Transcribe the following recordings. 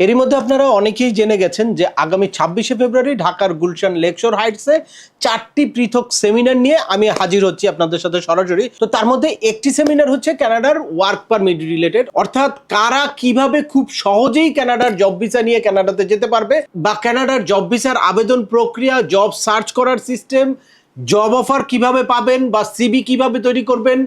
এরই মধ্যে আপনারা অনেকেই জেনে গেছেন যে আগামী ছাব্বিশে ফেব্রুয়ারি ঢাকার গুলশান লেকশোর হাইটসে চারটি পৃথক সেমিনার নিয়ে আমি হাজির হচ্ছি আপনাদের সাথে সরাসরি। তো তার মধ্যে একটি সেমিনার হচ্ছে কানাডার ওয়ার্ক পারমিট রিলেটেড। অর্থাৎ কারা কীভাবে খুব সহজেই কানাডার জব ভিসা নিয়ে কানাডাতে যেতে পারবে বা কানাডার জব ভিসার আবেদন প্রক্রিয়া, জব সার্চ করার সিস্টেম, জব অফার কীভাবে পাবেন বা সিবি কীভাবে তৈরি করবেন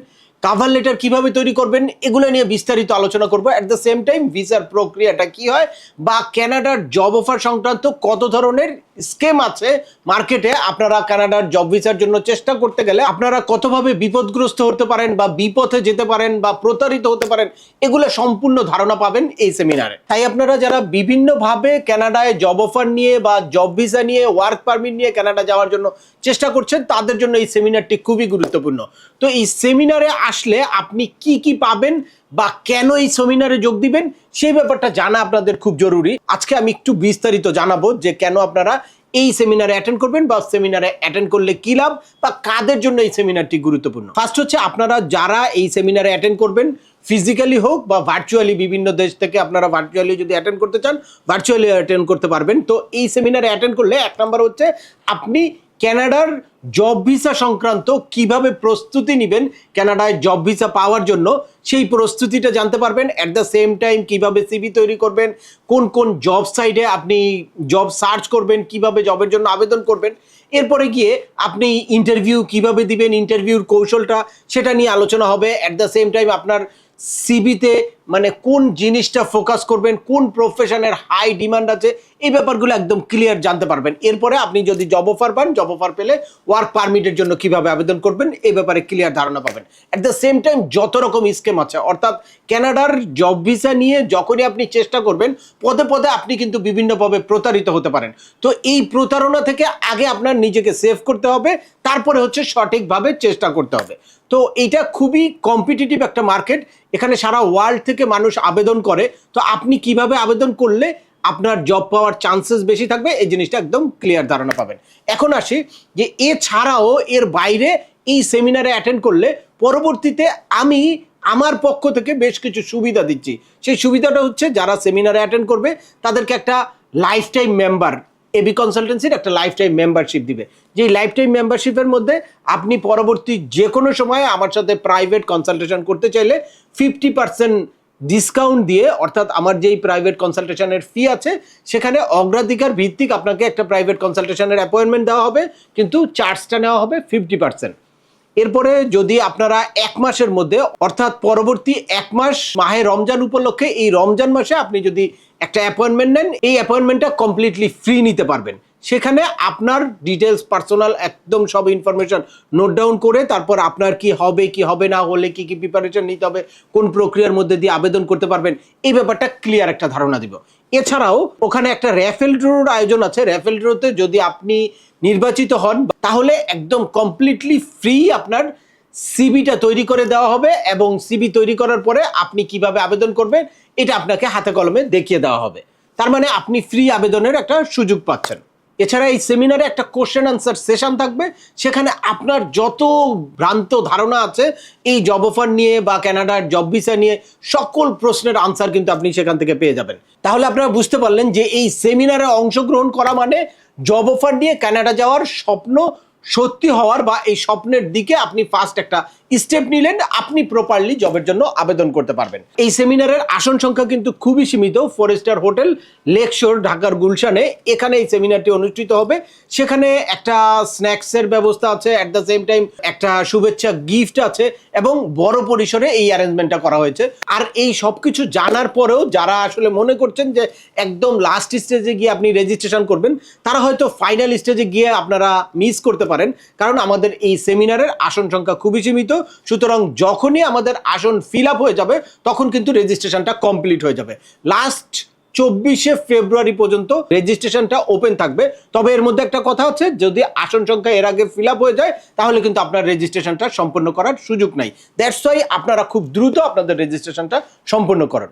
কাভার লেটার কীভাবে তৈরি করবেন, এগুলো নিয়ে বিস্তারিত আলোচনা করব। অ্যাট দ্য সেম টাইম ভিসার প্রক্রিয়াটা কি হয় বা ক্যানাডার জব অফার সংক্রান্ত কত ধরনের স্কেম আছে মার্কেটে আপনারা কানাডার জব ভিসার জন্য চেষ্টা করতে গেলে আপনারা কতভাবে বিপদগ্রস্ত হতে পারেন বা বিপথে যেতে পারেন বা প্রতারিত হতে পারেন, এগুলো সম্পূর্ণ ধারণা পাবেন এই সেমিনারে। তাই আপনারা যারা বিভিন্নভাবে কানাডায় জব অফার নিয়ে বা জব ভিসা নিয়ে, ওয়ার্ক পারমিট নিয়ে কানাডা যাওয়ার জন্য চেষ্টা করছেন, তাদের জন্য এই সেমিনারটি খুবই গুরুত্বপূর্ণ। তো এই সেমিনারে আসলে আপনি কি কি পাবেন বা কেন এই সেমিনারে যোগ দিবেন, সেই ব্যাপারটা জানা আপনাদের খুব জরুরি। আজকে আমি একটু বিস্তারিত জানাব যে কেন আপনারা এই সেমিনারে অ্যাটেন্ড করবেন বা সেমিনারে অ্যাটেন্ড করলে কি লাভ বা কাদের জন্য এই সেমিনারটি গুরুত্বপূর্ণ। ফার্স্ট হচ্ছে আপনারা যারা এই সেমিনারে অ্যাটেন্ড করবেন ফিজিক্যালি হোক বা ভার্চুয়ালি বিভিন্ন দেশ থেকে আপনারা ভার্চুয়ালি যদি অ্যাটেন্ড করতে চান ভার্চুয়ালি অ্যাটেন্ড করতে পারবেন। তো এই সেমিনারে অ্যাটেন্ড করলে এক নম্বর হচ্ছে আপনি ক্যানাডার জব ভিসা সংক্রান্ত কীভাবে প্রস্তুতি নেবেন, ক্যানাডায় জব ভিসা পাওয়ার জন্য, সেই প্রস্তুতিটা জানতে পারবেন। অ্যাট দ্য সেম টাইম কীভাবে সিভি তৈরি করবেন, কোন কোন জব সাইটে আপনি জব সার্চ করবেন, কীভাবে জবের জন্য আবেদন করবেন। এরপরে গিয়ে আপনি ইন্টারভিউ কীভাবে দিবেন ইন্টারভিউর কৌশলটা, সেটা নিয়ে আলোচনা হবে। অ্যাট দ্য সেম টাইম আপনার সিবিতে মানে কোন জিনিসটা ফোকাস করবেন, কোন প্রফেশনের হাই ডিমান্ড আছে, এই ব্যাপারগুলো একদম ক্লিয়ার জানতে পারবেন। এরপরে আপনি যদি জব অফার পান জব অফার পেলে ওয়ার্ক পারমিটের জন্য কীভাবে আবেদন করবেন, এই ব্যাপারে ক্লিয়ার ধারণা পাবেন। অ্যাট দ্য সেম টাইম যত রকম স্কিম আছে, অর্থাৎ কানাডার জব ভিসা নিয়ে যখনই আপনি চেষ্টা করবেন, পদে পদে আপনি কিন্তু বিভিন্নভাবে প্রতারিত হতে পারেন। তো এই প্রতারণা থেকে আগে আপনার নিজেকে সেভ করতে হবে, তারপরে হচ্ছে সঠিকভাবে চেষ্টা করতে হবে। তো এটা খুবই কম্পিটিটিভ একটা মার্কেট এখানে সারা ওয়ার্ল্ড থেকে মানুষ আবেদন করে। তো আপনি কীভাবে আবেদন করলে আপনার জব পাওয়ার চান্সেস বেশি থাকবে? এই জিনিসটা একদম ক্লিয়ার ধারণা পাবেন। এখন আসি যে এছাড়াও এর বাইরে এই সেমিনারে অ্যাটেন্ড করলে পরবর্তীতে আমি আমার পক্ষ থেকে বেশ কিছু সুবিধা দিচ্ছি। সেই সুবিধাটা হচ্ছে যারা সেমিনারে অ্যাটেন্ড করবে, তাদেরকে একটা লাইফ টাইম মেম্বার এবি কনসালটেন্সির একটা লাইফ টাইম মেম্বারশিপ দিবে। যেই লাইফ টাইম মেম্বারশিপের মধ্যে আপনি পরবর্তী যে কোনো সময় আমার সাথে প্রাইভেট কনসালটেশন করতে চাইলে ফিফটি পার্সেন্ট ডিসকাউন্ট দিয়ে, অর্থাৎ আমার যেই প্রাইভেট কনসালটেশনের ফি আছে, সেখানে অগ্রাধিকার ভিত্তিক আপনাকে একটা প্রাইভেট কনসালটেশনের অ্যাপয়েন্টমেন্ট দেওয়া হবে, কিন্তু চার্জটা নেওয়া হবে ফিফটি পার্সেন্ট এরপরে যদি আপনারা এক মাসের মধ্যে, অর্থাৎ পরবর্তী এক মাস মাহে রমজান উপলক্ষে, এই রমজান মাসে আপনি যদি একটা অ্যাপয়েন্টমেন্ট নেন, এই অ্যাপয়েন্টমেন্টটা কমপ্লিটলি ফ্রি নিতে পারবেন। সেখানে আপনার ডিটেলস পার্সোনাল একদম সব ইনফরমেশন নোট ডাউন করে তারপর আপনার কি হবে কি হবে না হলে, কি কি প্রিপারেশন নিতে হবে, কোন প্রক্রিয়ার মধ্যে দিয়ে আবেদন করতে পারবেন, এই ব্যাপারটা ক্লিয়ার একটা ধারণা দিব। এছাড়াও, ওখানে একটা র্যাফেল ড্রোর আয়োজন আছে। র্যাফেল ড্রোতে যদি আপনি নির্বাচিত হন, তাহলে একদম কমপ্লিটলি ফ্রি আপনার সিবিটা তৈরি করে দেওয়া হবে এবং সিবি তৈরি করার পরে আপনি কীভাবে আবেদন করবেন, এটা আপনাকে হাতে কলমে দেখিয়ে দেওয়া হবে। তার মানে আপনি ফ্রি আবেদনের একটা সুযোগ পাচ্ছেন। এছাড়া এই সেমিনারে একটা কোশ্চেন আনসার সেশন থাকবে, সেখানে আপনার যত ভ্রান্ত ধারণা আছে, এই জব অফার নিয়ে বা ক্যানাডার জব ভিসা নিয়ে সকল প্রশ্নের আনসার কিন্তু আপনি সেখান থেকে পেয়ে যাবেন। তাহলে আপনারা বুঝতে পারলেন যে এই সেমিনারে অংশগ্রহণ করা মানে জব অফার নিয়ে কানাডা যাওয়ার স্বপ্ন সত্যি হওয়ার বা এই স্বপ্নের দিকে আপনি ফার্স্ট একটা স্টেপ নিলেন, আপনি প্রপারলি জবের জন্য আবেদন করতে পারবেন। এই সেমিনারের আসন সংখ্যা কিন্তু খুবই সীমিত ফোর স্টার হোটেল লেকশোর ঢাকার গুলশানে, এখানে এই সেমিনারটি অনুষ্ঠিত হবে। সেখানে একটা স্ন্যাক্সের ব্যবস্থা আছে অ্যাট দ্য সেম টাইম একটা শুভেচ্ছা গিফট আছে এবং বড় পরিসরে এই অ্যারেঞ্জমেন্টটা করা হয়েছে। আর এই সব কিছু জানার পরেও যারা আসলে মনে করছেন যে একদম লাস্ট স্টেজে গিয়ে আপনি রেজিস্ট্রেশন করবেন, তারা হয়তো ফাইনাল স্টেজে গিয়ে আপনারা মিস করতে পারেন, কারণ আমাদের এই সেমিনারের আসন সংখ্যা খুবই সীমিত। সুতরাং যখনই আমাদের আসন ফিল আপ হয়ে যাবে, তখন কিন্তু রেজিস্ট্রেশনটা কমপ্লিট হয়ে যাবে। লাস্ট চব্বিশে ফেব্রুয়ারি পর্যন্ত রেজিস্ট্রেশনটা ওপেন থাকবে। তবে এর মধ্যে একটা কথা হচ্ছে যদি আসন সংখ্যা এর আগে ফিল হয়ে যায়, তাহলে কিন্তু আপনার রেজিস্ট্রেশনটা সম্পন্ন করার সুযোগ নাই। দ্যাটস ওয়াই আপনারা খুব দ্রুত আপনাদের রেজিস্ট্রেশনটা সম্পন্ন করেন।